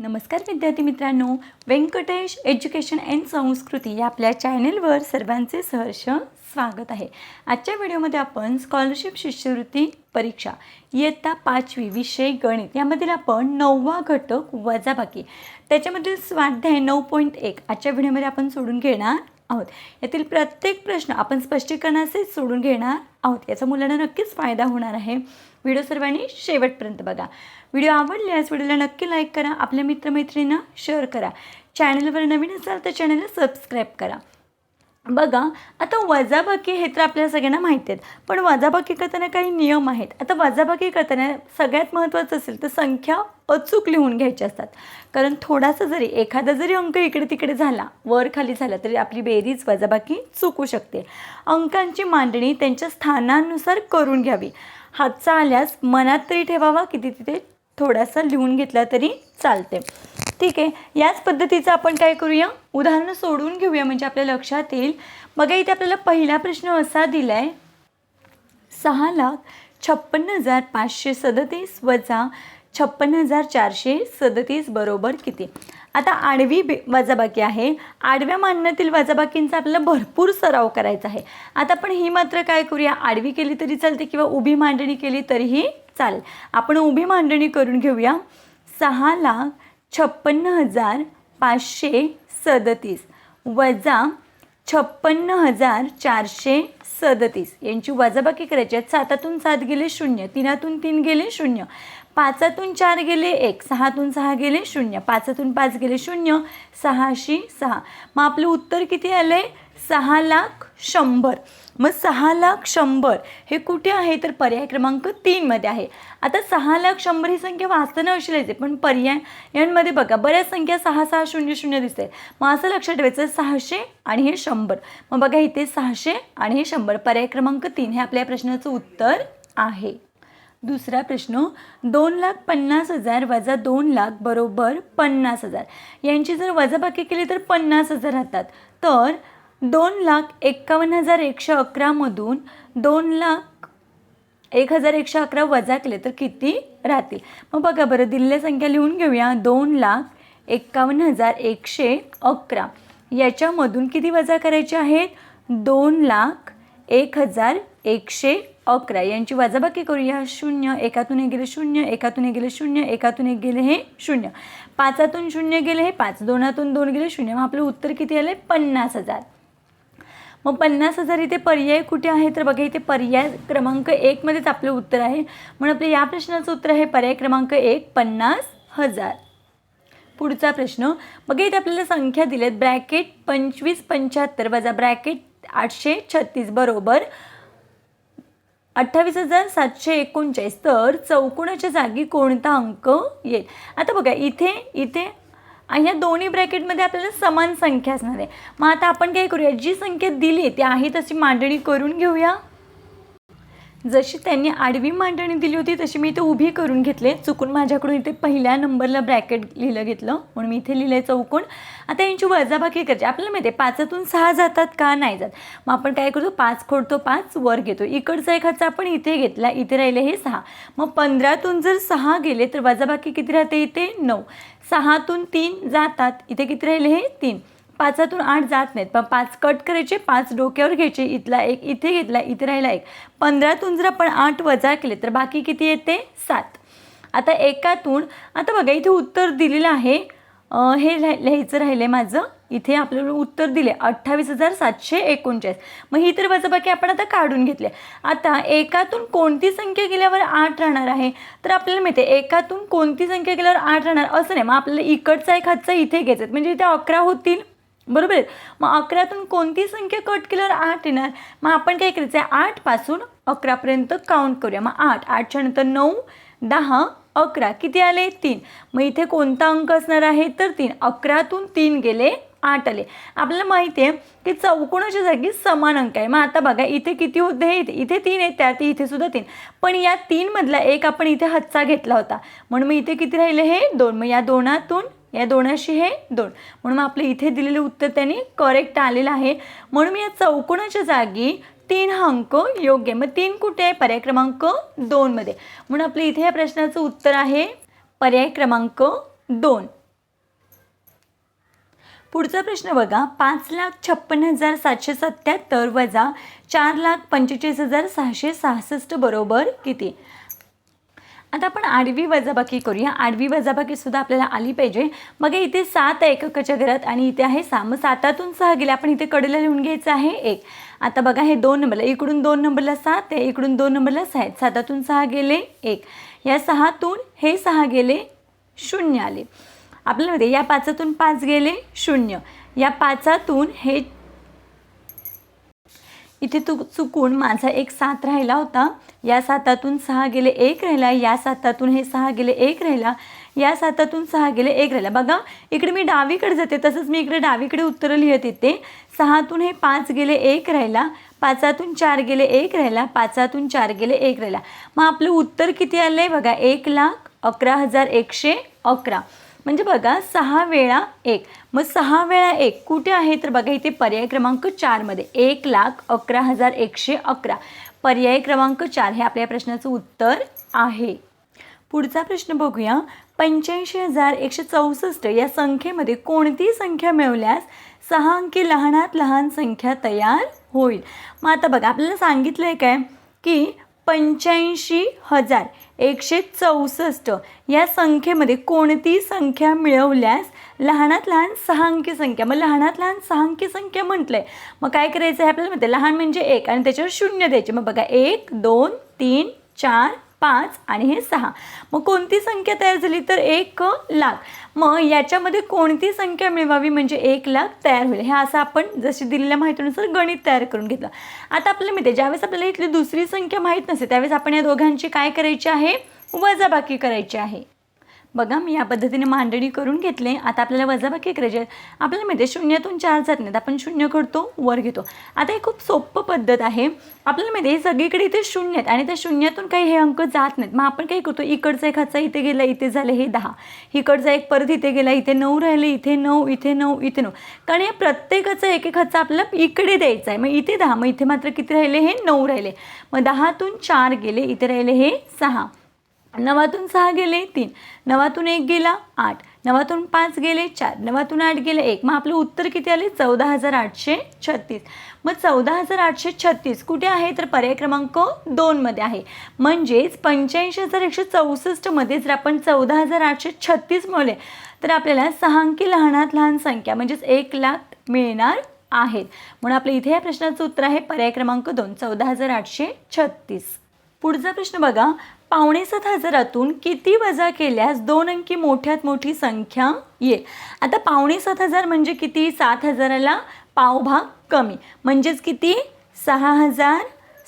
नमस्कार विद्यार्थी मित्रांनो. व्यंकटेश एज्युकेशन अँड संस्कृती या आपल्या चॅनलवर सर्वांचे सहर्ष स्वागत आहे. आजच्या व्हिडिओमध्ये आपण स्कॉलरशिप शिष्यवृत्ती परीक्षा इयत्ता पाचवी विषय गणित यामधील आपण नववा घटक वजाबाकी त्याच्यामधील स्वाध्याय नऊ पॉईंट एक आजच्या व्हिडिओमध्ये आपण सोडून घेणार आहोत. यातील प्रत्येक प्रश्न आपण स्पष्टीकरणाचे सोडून घेणार आहोत. याचा मुलांना नक्कीच फायदा होणार आहे. व्हिडिओ सर्वांनी शेवटपर्यंत बघा. व्हिडिओ आवडल्यास व्हिडिओला नक्की लाईक करा. आपल्या मित्रमैत्रिणींना शेअर करा. चॅनलवर नवीन असाल तर चॅनलला सबस्क्राईब करा. बघा आता वजाबाकी हे तर आपल्या सगळ्यांना माहिती आहेत. पण वजाबाकी करताना काही नियम आहेत. आता वजाबाकी करताना सगळ्यात महत्त्वाचं असेल तर संख्या अचूक लिहून घ्यायच्या असतात. कारण थोडासा जरी एखादा जरी अंक इकडे तिकडे झाला वर खाली झाला तरी आपली बेरीज वजाबाकी चुकू शकते. अंकांची मांडणी त्यांच्या स्थानानुसार करून घ्यावी. हातचा आल्यास मनात तरी ठेवावा किती तिथे थोडासा लिहून घेतला तरी चालते. ठीक आहे याच पद्धतीचं आपण काय करूया? उदाहरणं सोडून घेऊया म्हणजे आपल्या लक्षात येईल. बघा इथे आपल्याला पहिला प्रश्न असा दिला आहे सहा लाख छप्पन्न हजार पाचशे सदतीस वजा छप्पन्न हजार चारशे सदतीस बरोबर किती? आता आडवी बे वजाबाकी आहे. आडव्या मांडण्यातील वजाबाकींचा आपल्याला भरपूर सराव करायचा आहे. आता आपण ही मात्र काय करूया? आडवी केली तरी चालते किंवा उभी मांडणी केली तरीही चालेल. आपण उभी मांडणी करून घेऊया. सहा लाख छप्पन्न हजार पाचशे सदतीस वजा छप्पन्न हजार चारशे सदतीस. यांची वजाबाकी करायची आहे. सातातून सात गेले शून्य तीनातून तीन गेले शून्य. पाचातून चार गेले एक सहातून सहा गेले शून्य पाचातून पाच गेले शून्य सहाशी सहा. मग आपलं उत्तर किती आलं आहे सहा लाख शंभर. मग सहा लाख शंभर हे कुठे आहे? तर पर्याय क्रमांक तीनमध्ये आहे. आता सहा लाख शंभर ही संख्या वाचताना अशी लिहायची पण पर्याय यांमध्ये बघा बऱ्याच संख्या सहा सहा शून्य शून्य दिसते मग असं लक्षात ठेवायचं सहाशे आणि हे शंभर. मग बघा इथे सहाशे आणि हे शंभर. पर्याय क्रमांक तीन हे आपल्या प्रश्नाचं उत्तर आहे. दुसरा प्रश्न दोन लाख पन्नास हजार वजा दोन लाख बरोबर पन्नास हजार. यांची जर वजाबाकी केली तर पन्नास हजार राहतात. तर दोन लाख एक्कावन्न हजार एकशे अकरामधून दोन लाख एक हजार एकशे अकरा वजा केले तर किती राहतील? मग बघा बरं दिलेल्या संख्या लिहून घेऊया. दोन लाख एक्कावन्न हजार एकशे अकरा. याच्यामधून किती वजा करायचे आहेत? दोन लाख एक हजार एकशे अकरा. यांची वजाबाकी करूया शून्य एकातून एक गेले शून्य एकातून एक गेले शून्य एकातून एक गेले हे शून्य. पाचातून शून्य गेले हे पाच. दोनातून दोन गेले शून्य. मग आपलं उत्तर किती आलं पन्नास हजार. मग पन्नास हजार इथे पर्याय कुठे आहे? तर बघा इथे पर्याय क्रमांक एकमध्येच आपलं उत्तर आहे. म्हणून आपलं या प्रश्नाचं उत्तर आहे पर्याय क्रमांक एक पन्नास हजार. पुढचा प्रश्न. बघा इथे आपल्याला संख्या दिल्यात. ब्रॅकेट पंचवीस पंच्याहत्तर वजा ब्रॅकेट आठशे छत्तीस. बरोबर. अठ्ठावीस हजार सातशे एकोणचाळीस. तर चौकोनाच्या जागी कोणता अंक येईल? आता बघा इथे इथे ह्या दोन्ही ब्रॅकेटमध्ये आपल्याला समान संख्या असणार आहे. मग आता आपण काय करूया? जी संख्या दिली ती आहे तशी मांडणी करून घेऊया. जशी त्यांनी आडवी मांडणी दिली होती तशी मी इथे उभी करून घेतले. चुकून माझ्याकडून इथे पहिल्या नंबरला ब्रॅकेट लिहिलं घेतलं. म्हणून मी इथे लिहिलं आहे चौकोन. आता यांची वजाबाकी करायची. आपल्याला माहिती आहे पाचातून सहा जातात का नाही जात. मग आपण काय करतो? पाच खोडतो पाच वर घेतो. इकडचा एक आपण इथे घेतला इथे राहिले हे सहा. मग पंधरातून जर सहा गेले तर वजाबाकी किती राहते? इथे नऊ. सहातून तीन जातात. इथे किती राहिले? हे तीन. पाचातून आठ जात नाहीत पण पाच कट करायचे पाच डोक्यावर घ्यायचे इथला एक इथे घेतला इथे राहिला एक. पंधरातून जर आपण आठ वजा केले तर बाकी किती येते? सात. आता एकातून आता बघा इथे उत्तर दिलेलं आहे. हे लिहायचं राहिलं आहे माझं. इथे आपल्याला उत्तर दिले अठ्ठावीस हजार सातशे एकोणचाळीस. मग ही तर वजाबाकी आपण आता काढून घेतले आता एकातून कोणती संख्या गेल्यावर आठ राहणार आहे? तर आपल्याला माहिती आहे एकातून कोणती संख्या गेल्यावर आठ राहणार? असं नाही मग आपल्याला इकडचा एक हातचा इथे घ्यायचा म्हणजे इथे अकरा होतील बरोबर आहे? मग अकरातून कोणती संख्या कट केल्यावर आठ येणार? मग आपण काय करायचं आहे? आठपासून अकरापर्यंत काउंट करूया. मग आठ आठच्या नंतर नऊ दहा अकरा. किती आले? तीन. मग इथे कोणता अंक असणार आहे? तर तीन. अकरातून तीन गेले आठ आले. आपल्याला माहिती आहे की चौकोनाच्या जागी समान अंक आहे. मग आता बघा इथे किती होते? इथे इथे तीन आहेत त्यात इथे सुद्धा तीन. पण या तीनमधला एक आपण इथे हातचा घेतला होता. म्हणून मग इथे किती राहिले? हे दोन. मग या दोनातून या दोनाशी हे दोन. म्हणून मग आपलं इथे दिलेलं उत्तर त्यांनी करेक्ट आलेलं आहे. म्हणून मी या चौकोनाच्या जागी तीन हा अंक योग्य आहे. मग तीन कुठे आहे? पर्याय क्रमांक दोनमध्ये म्हणून आपलं इथे या प्रश्नाचं उत्तर आहे पर्याय क्रमांक दोन. पुढचा प्रश्न बघा पाच लाख छप्पन हजार सातशे सत्याहत्तर वजा चार लाख पंचेचाळीस हजार सहाशे सहासष्ट बरोबर किती? आता आपण आडवी वजाबाकी करूया. आडवी वजाबाकीसुद्धा आपल्याला आली पाहिजे. मग इथे सात आहे एककाच्या घरात आणि इथे आहे सहा. मग सातातून सहा गेले. आपण इथे कडेला लिहून घ्यायचं आहे एक. आता बघा हे दोन नंबरला इकडून दोन नंबरला सात आहे इकडून दोन नंबरला सहा आहेत सातातून सहा गेले एक. या सहातून हे सहा गेले शून्य आले. आपल्याला माहिती या पाचातून पाच गेले शून्य. या पाचातून हे इथे तू चुकून माझा एक सात राहिला होता. या सातातून सहा गेले एक राहिला या सातातून हे सहा गेले एक राहिला या सातातून सहा गेले एक राहिला. बघा इकडे मी डावीकडे जाते तसंच मी इकडे डावीकडे उत्तरं लिहित येते. सहातून हे पाच गेले एक राहिला पाचातून चार गेले एक राहिला पाचातून चार गेले एक राहिला. मग आपलं उत्तर किती आलं आहे बघा एक लाख अकरा हजार एकशे अकरा. म्हणजे बघा सहा वेळा एक. मग सहा वेळा एक कुठे आहे? तर बघा इथे पर्याय क्रमांक चारमध्ये एक लाख अकरा हजार एकशे अकरा. पर्याय क्रमांक चार हे आपल्या प्रश्नाचं उत्तर आहे. पुढचा प्रश्न बघूया. पंच्याऐंशी हजार एकशे चौसष्ट या संख्येमध्ये कोणती संख्या मिळवल्यास सहा अंकी लहानात लहान संख्या तयार होईल? मग आता बघा आपल्याला सांगितलं आहे काय? की पंच्याऐंशी हजार एकशे चौसष्ट. या संख्येमध्ये कोणती संख्या मिळवल्यास लहानात लहान सहा अंकी संख्या? मग लहानात लहान सहा अंकी संख्या म्हटलं आहे मग काय करायचं आहे आपल्याला म्हणते लहान म्हणजे एक आणि त्याच्यावर शून्य द्यायचे. मग बघा एक दोन तीन चार पाच आणि हे सहा. मग कोणती संख्या तयार झाली? तर एक लाख. मग याच्यामध्ये कोणती संख्या मिळवावी? म्हणजे एक लाख तयार होईल. हे असं आपण जशी दिलेल्या माहितीनुसार गणित तयार करून घेतलं. आता आपल्याला माहिती आहे ज्यावेळेस आपल्याला इथली दुसरी संख्या माहीत नसते त्यावेळेस आपण या दोघांची काय करायची आहे? वजाबाकी करायची आहे. बघा मी या पद्धतीने मांडणी करून घेतले. आता आपल्याला वजाबाकी करायची आहे. आपल्याला माहिती आहे शून्यातून चार जात नाहीत. आपण शून्य करतो वर घेतो. आता हे खूप सोपं पद्धत आहे. आपल्याला माहिती आहे सगळीकडे इथे शून्य आहेत आणि त्या शून्यातून काही हे अंक जात नाहीत. मग आपण काय करतो? इकडचा एक हातचा इथे गेला इथे झाले हे दहा. इकडचा एक परत इथे गेला इथे नऊ राहिले इथे नऊ इथे नऊ इथे नऊ. कारण या प्रत्येकाचा एक एक हातचा आपल्याला इकडे द्यायचा आहे. मग इथे दहा मग इथे मात्र किती राहिले? हे नऊ राहिले. मग दहातून चार गेले इथे राहिले हे सहा. नवातून सहा गेले तीन. नवातून एक गेला आठ. नवातून पाच गेले चार. नवातून आठ गेले एक. मग आपलं उत्तर किती आले? चौदा हजार आठशे छत्तीस. मग चौदा हजार आठशे छत्तीस कुठे आहे? तर पर्याय क्रमांक दोनमध्ये आहे. म्हणजेच पंच्याऐंशी हजार एकशे चौसष्टमध्ये जर आपण चौदा हजार आठशे छत्तीस मिळवले तर आपल्याला सहा अंकी लहानात लहान संख्या म्हणजेच एक लाख मिळणार आहेत. म्हणून आपल्या इथे या प्रश्नाचं उत्तर आहे पर्याय क्रमांक दोन चौदा हजार आठशे छत्तीस. पुढचा प्रश्न बघा. पावणे सात हजारातून किती वजा केल्यास दोन अंकी मोठ्यात मोठी संख्या येईल? आता पावणे सात हजार म्हणजे किती? सात हजाराला पावभाग कमी. म्हणजेच किती? सहा हजार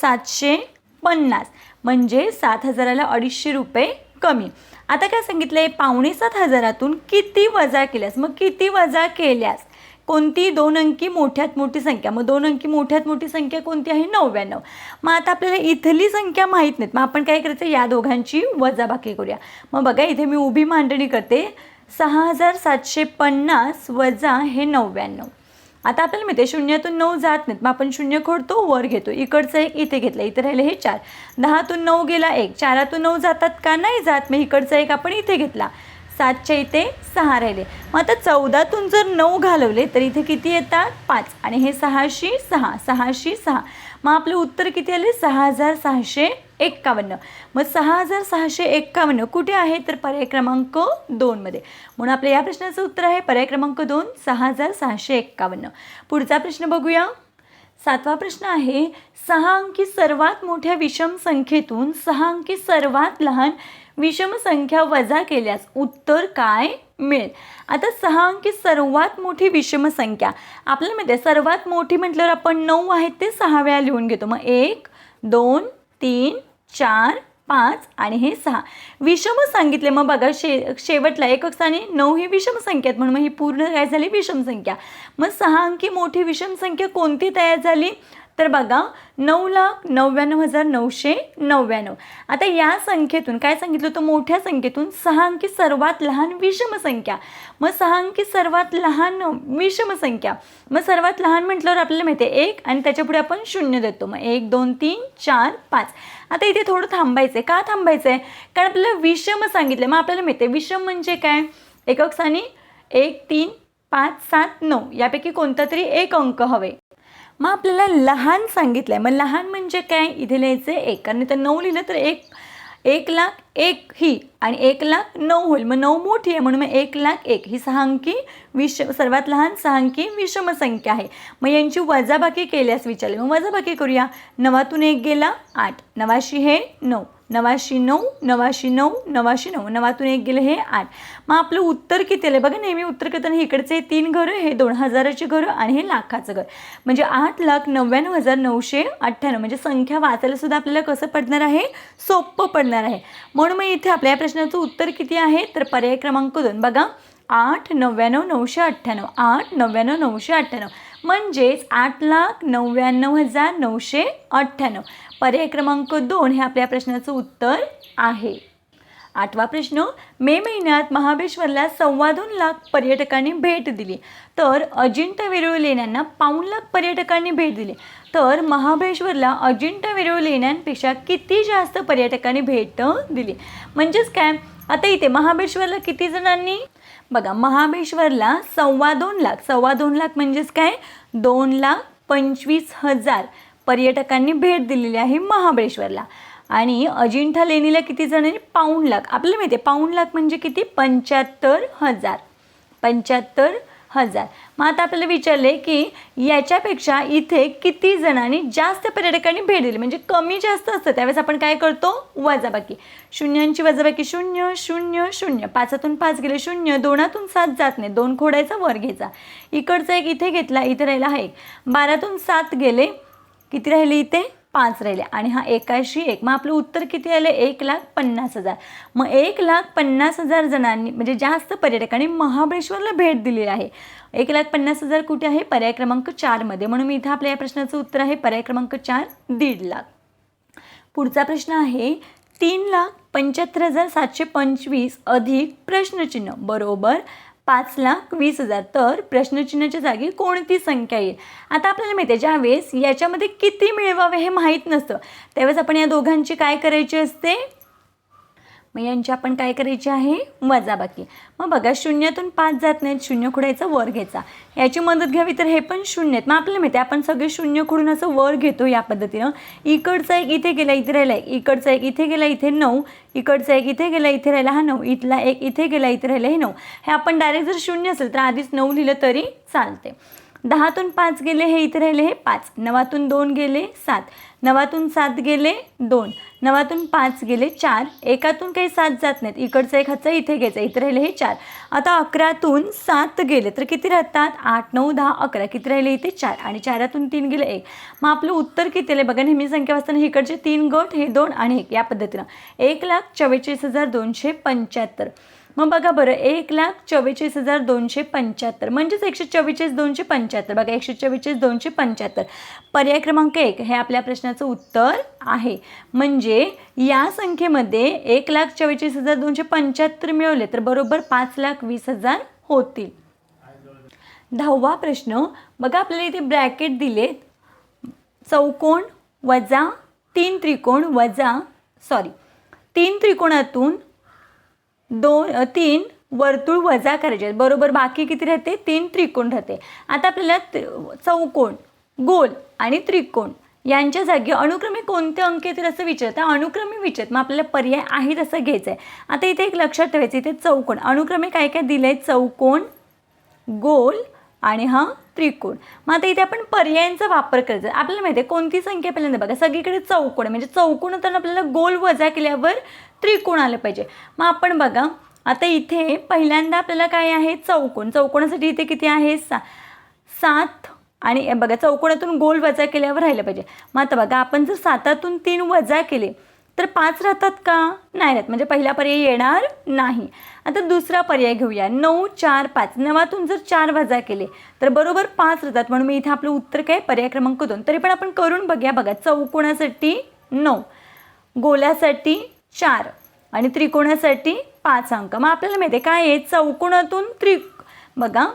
सातशे पन्नास. म्हणजे सात हजाराला अडीचशे रुपये कमी. आता काय सांगितलं आहे पावणे सात हजारातून किती वजा केल्यास? मग किती वजा केल्यास? कोणती दोन अंकी मोठ्यात मोठी संख्या? मग दोन अंकी मोठ्यात मोठी संख्या कोणती आहे? नव्याण्णव. मग आता आपल्याला इथली संख्या माहीत नाहीत. मग आपण काय करायचं? या दोघांची वजाबाकी करूया. मग बघा इथे मी उभी मांडणी करते. सहा हजार सातशे पन्नास वजा हे नव्याण्णव. आता आपल्याला माहिती आहे शून्यातून नऊ जात नाहीत. मग आपण शून्य खोडतो वर घेतो. इकडचं एक इथे घेतलं. इथे राहिले हे चार. दहातून नऊ गेला एक. चारातून नऊ जातात का? नाही जात. मग इकडचा एक आपण इथे घेतला. सातच्या इथे सहा राहिले. मग आता चौदातून जर नऊ घालवले तर इथे किती येतात? पाच. आणि हे सहाशे सहा सहाशे सहा. मग आपलं उत्तर किती आले? सहा हजार सहाशे एक्कावन्न. मग सहा हजार सहाशे एक्कावन्न कुठे आहे? तर पर्याय क्रमांक दोनमध्ये म्हणून आपल्या या प्रश्नाचं उत्तर आहे पर्याय क्रमांक दोन सहा हजार सहाशे एक्कावन्न. पुढचा प्रश्न बघूया. सातवा प्रश्न आहे सहा अंकी सर्वात मोठ्या विषम संख्येतून सहा अंकी सर्वात लहान विषम संख्या वजा केल्यास उत्तर काय मिळेल? आता सहा अंकी सर्वात मोठी विषम संख्या. आपल्याला माहिती आहे सर्वात मोठी म्हटल्यावर आपण नऊ आहेत ते सहा वेळा लिहून घेतो. मग एक दोन तीन चार पाच आणि हे सहा. विषम सांगितले मग बघा शे शेवटला एक स्थानी नऊ ही विषम संख्या आहेत म्हणून मग ही पूर्ण काय झाली? विषम संख्या. मग सहा अंकी मोठी विषम संख्या कोणती तयार झाली? तर बघा नऊ लाख नव्याण्णव हजार नऊशे नव्याण्णव. आता या संख्येतून काय सांगितलं होतं? मोठ्या संख्येतून सहा अंकी सर्वात लहान विषम संख्या. मग सहा अंकी सर्वात लहान विषम संख्या. मग सर्वात लहान म्हटल्यावर आपल्याला माहिती आहे एक आणि त्याच्यापुढे आपण शून्य देतो. मग एक दोन तीन चार पाच. आता इथे थोडं थांबायचं आहे का थांबायचं आहे कारण आपल्याला विषम सांगितलं मग आपल्याला माहिती आहे विषम म्हणजे काय? एकक स्थानी एक तीन पाच सात नऊ. यापैकी कोणता तरी एक अंक हवे. मग आपल्याला लहान सांगितलं आहे मग लहान म्हणजे काय? इथे लिहायचं आहे एक. कारण इथं नऊ लिहिलं तर एक एक लाख एक ही आणि एक लाख नऊ होईल. मग नऊ मोठी आहे म्हणून मग एक लाख एक. ही सहा अंकी विष सर्वात लहान सहा अंकी विषम संख्या आहे. मग यांची वजाबाकी केल्यास विचारले. मग वजाबाकी करूया. नवातून एक गेला आठ. नवाशी हे नऊ. नवाशी नऊ नवाशी नऊ नवाशी नऊ. नवातून एक गेलं हे आठ. मग आपलं उत्तर किती आलं बघा नेहमी उत्तर करताना इकडचे तीन घरं हे दोन हजाराचे घरं आणि हे लाखाचं घर. म्हणजे आठ लाख नव्याण्णव हजार नऊशे अठ्ठ्याण्णव. म्हणजे संख्या वाचायला सुद्धा आपल्याला कसं पडणार आहे? सोपं पडणार आहे. म्हणून मग इथे आपल्या या प्रश्नाचं उत्तर किती आहे? तर पर्याय क्रमांक दोन. बघा आठ नव्याण्णव नऊशे अठ्ठ्याण्णव. आठ नव्याण्णव नऊशे अठ्ठ्याण्णव. म्हणजेच आठ लाख नव्याण्णव हजार नऊशे अठ्ठ्याण्णव. पर्याय क्रमांक दोन हे आपल्या प्रश्नाचं उत्तर आहे. आठवा प्रश्न मे महिन्यात महाबळेश्वरला सव्वा दोन लाख पर्यटकांनी भेट दिली. तर अजिंठा वेरूळ लेण्यांना पाऊण लाख पर्यटकांनी भेट दिली. तर महाबळेश्वरला अजिंठा वेरूळ लेण्यांपेक्षा किती जास्त पर्यटकांनी भेट दिली? म्हणजेच काय? आता इथे महाबळेश्वरला किती जणांनी? बघा महाबळेश्वरला सव्वा दोन लाख. सव्वा दोन लाख म्हणजेच काय? दोन लाख पंचवीस हजार. पर्यटकांनी भेट दिलेली आहे महाबळेश्वरला. आणि अजिंठा लेणीला किती जणांनी पाऊण लाख. आपल्याला माहिती आहे पाऊण लाख म्हणजे किती? पंच्याहत्तर हजार. पंच्याहत्तर हजार. मग आता आपल्याला विचारले की याच्यापेक्षा इथे किती जणांनी जास्त पर्यटकांनी भेट दिली? म्हणजे कमी जास्त असतं. त्यावेळेस आपण काय करतो? वजाबाकी. शून्यांची वजाबाकी शून्य शून्य शून्य. पाचातून पाच गेले शून्य. दोनातून सात जात नाही. दोन खोडायचा वर घ्यायचा. इकडचा एक इथे घेतला इथे राहिला हा एक. बारातून सात गेले किती राहिले इथे? पाच राहिले. आणि हा एकाशी एक. मग आपलं उत्तर किती आलं? एक लाख पन्नास हजार. मग एक लाख पन्नास हजार जणांनी म्हणजे जास्त पर्यटकांनी महाबळेश्वरला भेट दिलेली आहे. एक लाख पन्नास हजार कुठे आहे? पर्याय क्रमांक चारमध्ये म्हणून मी इथं आपल्या या प्रश्नाचं उत्तर आहे पर्याय क्रमांक चार दीड लाख. पुढचा प्रश्न आहे तीन लाख पंच्याहत्तर हजार सातशे पंचवीस अधिक प्रश्नचिन्ह. बरोबर? पाच लाख वीस हजार. तर प्रश्नचिन्हाच्या जागी कोणती संख्या येईल? आता आपल्याला माहिती आहे ज्यावेळेस याच्यामध्ये किती मिळवावे हे माहीत नसतं. त्यावेळेस आपण या दोघांची काय करायची असते? मग यांची आपण काय करायची आहे? वजाबाकी मग बघा शून्यातून पाच जात नाहीत. शून्य खुडायचा वर घ्यायचा. याची मदत घ्यावी तर हे पण शून्य आहेत. मग आपल्याला माहिती आहे आपण सगळे शून्य खुडून असं वर घेतो या पद्धतीनं. इकडचा एक इथे गेला इथे राहिला. एक इकडचा एक इथे गेला इथे नऊ. इकडचा एक इथे गेला इथे राहिला हा नऊ. इथला एक इथे गेला इथे राहिला हे नऊ. हे आपण डायरेक्ट जर शून्य असेल तर आधीच नऊ लिहिलं तरी चालते. दहातून पाच गेले हे इथे राहिले हे पाच. नवातून दोन गेले सात. नवातून सात गेले दोन. नवातून पाच गेले चार. एकातून काही सात जात नाहीत. इकडचा एक हातचा इथे घ्यायचा. इथे राहिले हे चार. आता अकरातून सात गेले तर किती राहतात? आठ नऊ दहा अकरा. किती राहिले इथे? चार. आणि चारातून तीन गेले एक. मग आपलं उत्तर किती आलं बघा नेहमी संख्या वाचताना इकडचे तीन गट हे दोन आणि एक. या पद्धतीनं. एक लाख चव्वेचाळीस हजार दोनशे पंच्याहत्तर. मग बघा बरं एक लाख चव्वेचाळीस हजार दोनशे पंच्याहत्तर. म्हणजेच एकशे चव्वेचाळीस दोनशे पंच्याहत्तर. बघा एकशे चव्वेचाळीस दोनशे पंच्याहत्तर. पर्याय क्रमांक एक हे आपल्या प्रश्नाचं उत्तर आहे. म्हणजे या संख्येमध्ये एक लाख चव्वेचाळीस हजार दोनशे पंच्याहत्तर मिळवले तर बरोबर पाच लाख वीस हजार होतील. दहावा प्रश्न. बघा आपल्याला इथे ब्रॅकेट दिलेत. चौकोन वजा तीन त्रिकोण वजा सॉरी तीन त्रिकोणातून दोन तीन वर्तुळ वजा करायचे. आहेत. बरोबर बाकी किती राहते? तीन त्रिकोण राहते. आता आपल्याला चौकोन गोल आणि त्रिकोण यांच्या जागी अनुक्रमे कोणते अंक येतील असं विचारतं? अनुक्रमे विचारत. मग आपल्याला पर्याय आहे तसं घ्यायचं आहे आता इथे एक लक्षात ठेवायचं इथे चौकोन अनुक्रमे काय काय दिलं आहे चौकोन गोल आणि हा त्रिकोण. मग आता इथे आपण पर्यायांचा वापर करायचा. आपल्याला माहिती आहे कोणती संख्या पहिल्यांदा बघा. सगळीकडे चौकोन आहे. म्हणजे चौकोन होताना आपल्याला गोल वजा केल्यावर त्रिकोण आलं पाहिजे. मग आपण बघा आता इथे पहिल्यांदा आपल्याला काय आहे? चौकोन. चौकोनासाठी इथे किती आहे? सा सात आणि बघा चौकोनातून गोल वजा केल्यावर राहिलं पाहिजे. मग आता बघा आपण जर सातातून तीन वजा केले तर पाच राहतात का? नाही राहत. म्हणजे पहिला पर्याय येणार नाही. आता दुसरा पर्याय घेऊया. नऊ चार पाच. नवातून जर चार वजा केले तर बरोबर पाच राहतात. म्हणून मी इथे आपलं उत्तर काय? पर्याय क्रमांक दोन. तरी पण आपण करून बघूया बघा. चौकोनासाठी नऊ. गोलासाठी चार. आणि त्रिकोणासाठी पाच अंक. मग आपल्याला माहिती आहे काय आहे चौकोनातून त्रि बघा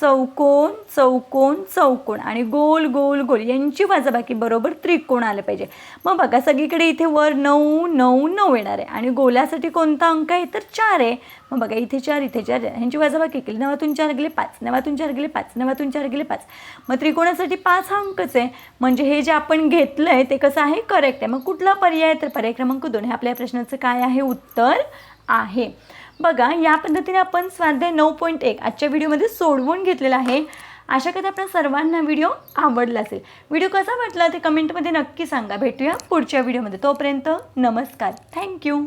चौकोन चौकोन चौकोन. आणि गोल गोल गोल. यांची वजाबाकी बरोबर त्रिकोण आलं पाहिजे. मग बघा सगळीकडे इथे वर नऊ नऊ नऊ येणार आहे. आणि गोलासाठी कोणता अंक आहे? तर चार आहे. मग बघा इथे चार इथे चार. ह्यांची वजाबाकी केली. नवातून चार गेले पाच. नवातून चार गेले पाच. नवातून चार गेले पाच. मग त्रिकोणासाठी पाच हा अंकच आहे. म्हणजे हे जे आपण घेतलं आहे ते कसं आहे? करेक्ट आहे. मग कुठला पर्याय तर पर्याय क्रमांक दोन. हे आपल्या प्रश्नाचं काय आहे? उत्तर आहे. बघा या पद्धतीने आपण स्वाध्याय नऊ पॉईंट एक आजच्या व्हिडिओमध्ये सोडवून घेतलेला आहे. आशा करते आपल्या सर्वांना व्हिडिओ आवडला असेल. व्हिडिओ कसा वाटला ते कमेंटमध्ये नक्की सांगा. भेटूया पुढच्या व्हिडिओमध्ये. तोपर्यंत नमस्कार. थँक्यू